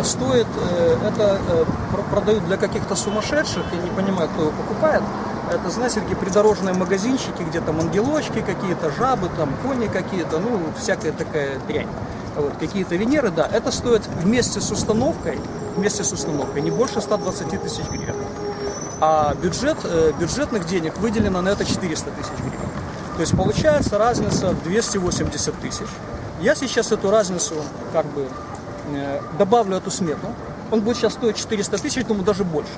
э, стоит, э, это э, пр- продают для каких-то сумасшедших, я не понимаю, кто его покупает. Это, знаете, такие придорожные магазинчики, где там ангелочки какие-то, жабы, там кони какие-то, ну, всякая такая дрянь. Вот, какие-то Венеры, да, это стоит вместе с установкой, вместе с установкой не больше 120 тысяч гривен. А бюджет, э, бюджетных денег выделено на это 400 тысяч гривен. То есть получается разница в 280 тысяч. Я сейчас эту разницу как бы добавлю эту смету. Он будет сейчас стоить 400 тысяч, думаю, даже больше.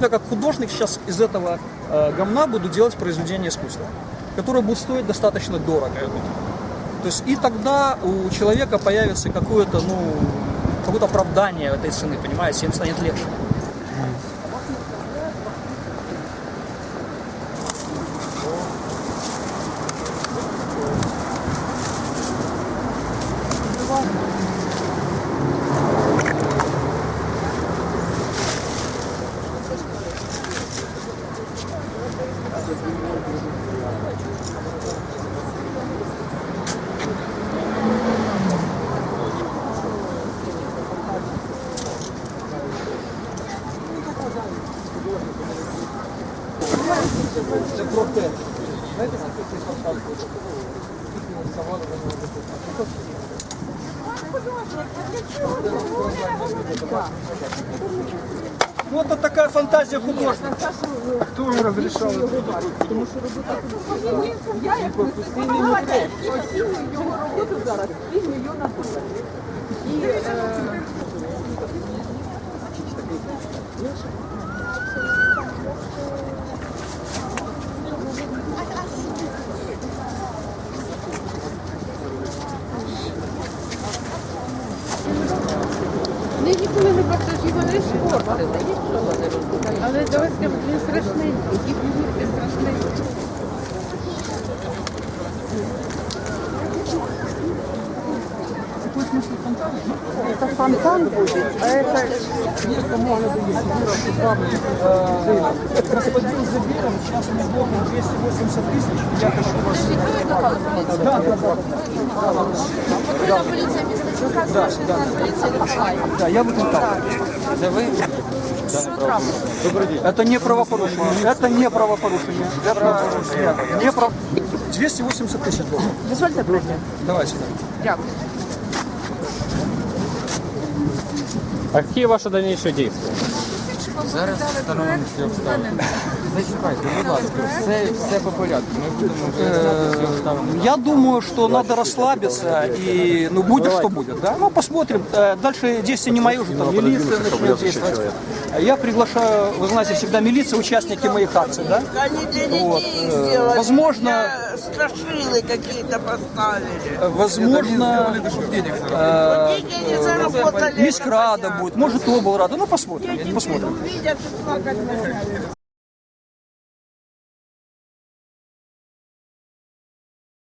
Я как художник сейчас из этого э, говна буду делать произведение искусства, которое будет стоить достаточно дорого. То есть и тогда у человека появится какое-то, ну, какое-то оправдание этой цены, понимаете, им станет легче. Це проте. Знаєте, скільки цих фасадів? Скільки заводу Вот это такая фантазия художника. Хто вам розрішав? Я як постійний молодець оцінюю його роботу зараз пів мільйона доларів. І е, Вони ніколи не бачать, вони спортили, нічого не робили. Але давайте він страшненький, Це фонтан буде, а це Господин Забиров, сейчас у меня блоком 280 тысяч. Я хочу вас... Да, да, да. Да, да. Да, я выкликал. Это не правопорушение. Это не правопорушение. Это нет, не прав... 280 тысяч долларов. дозвольте прийти. Давайте. Дякую. А какие ваши дальнейшие действия? Зараз встановлені всі обставини. Зачекайте, будь ласка, все, все по порядку. Ми будемо виясняти всі обставини. Я думаю, что надо расслабиться и, ну, будет, что будет, да? Ну, посмотрим. Э, Дальше действия не мои уже, там, милиция начнет действовать. Я приглашаю, вы знаете, всегда милиция, участники моих акций, да? Они для детей Вот, э, сделали. возможно- страшилы какие-то поставили. Э, Возможно, э, Деньги не заработали. Мискрада будет, может, облрада, ну, посмотрим, посмотрим. Видят, и плакать начинают.